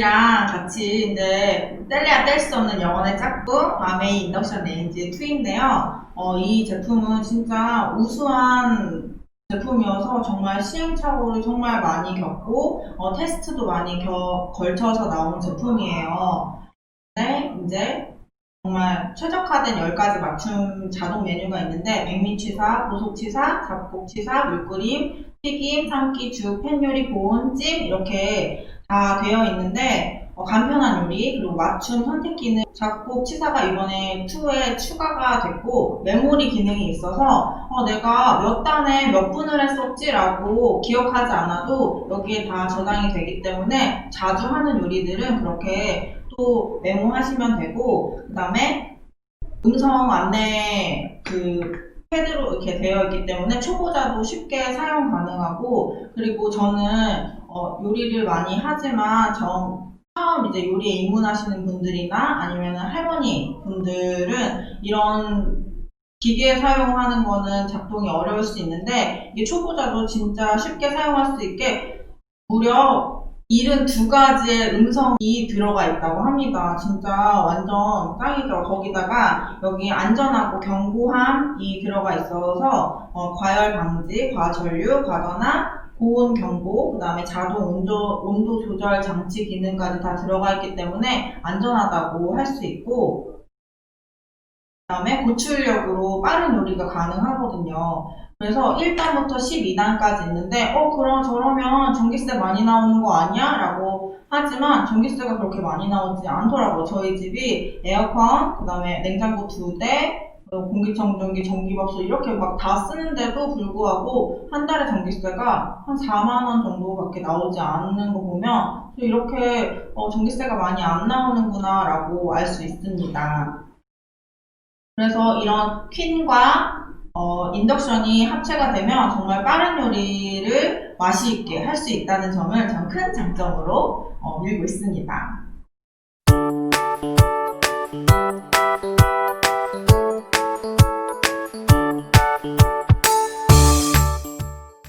여기랑 같이 이제 뗄래야 뗄 수 없는 영혼의 짝꿍 아메이 인덕션 레인지 2인데요. 어, 이 제품은 진짜 우수한 제품이어서 정말 시행착오를 정말 많이 겪고 어, 테스트도 많이 겨- 걸쳐서 나온 제품이에요. 근데 이제 정말 최적화된 10가지 맞춤 자동 메뉴가 있는데 백미취사, 보속취사, 잡곡취사, 물끓임, 튀김, 삶기, 죽, 팬요리, 보온, 찜 이렇게 다 되어 있는데 어, 간편한 요리 그리고 맞춤 선택 기능 작곡 치사가 이번에 2에 추가가 됐고 메모리 기능이 있어서 어, 내가 몇 단에 몇 분을 했었지라고 기억하지 않아도 여기에 다 저장이 되기 때문에 자주 하는 요리들은 그렇게 또 메모하시면 되고 그 다음에 음성 안내 이렇게 되어 있기 때문에 초보자도 쉽게 사용 가능하고 그리고 저는 어, 요리를 많이 하지만 저 처음 이제 요리에 입문하시는 분들이나 아니면 할머니 분들은 이런 기계 사용하는 거는 작동이 어려울 수 있는데 이게 초보자도 진짜 쉽게 사용할 수 있게 무려 72가지의 음성이 들어가 있다고 합니다. 진짜 완전 짱이죠. 거기다가 여기 안전하고 경고함이 들어가 있어서 어, 과열 방지, 과전류, 과전압, 고온 경보, 그 다음에 자동 온도, 온도 조절 장치 기능까지 다 들어가 있기 때문에 안전하다고 할 수 있고, 그 다음에 고출력으로 빠른 요리가 가능하거든요. 그래서 1단부터 12단까지 있는데, 어, 그럼 저러면 전기세 많이 나오는 거 아니야? 라고 하지만 전기세가 그렇게 많이 나오지 않더라고요. 저희 집이 에어컨, 그 다음에 냉장고 두 대, 그리고 공기청정기, 전기밥솥 이렇게 막 다 쓰는데도 불구하고 한 달에 전기세가 한 4만 원 정도밖에 나오지 않는 거 보면 이렇게 어, 전기세가 많이 안 나오는구나 라고 알 수 있습니다. 그래서 이런 퀸과 어, 인덕션이 합체가 되면 정말 빠른 요리를 맛이 있게 할 수 있다는 점을 전 큰 장점으로 어, 밀고 있습니다.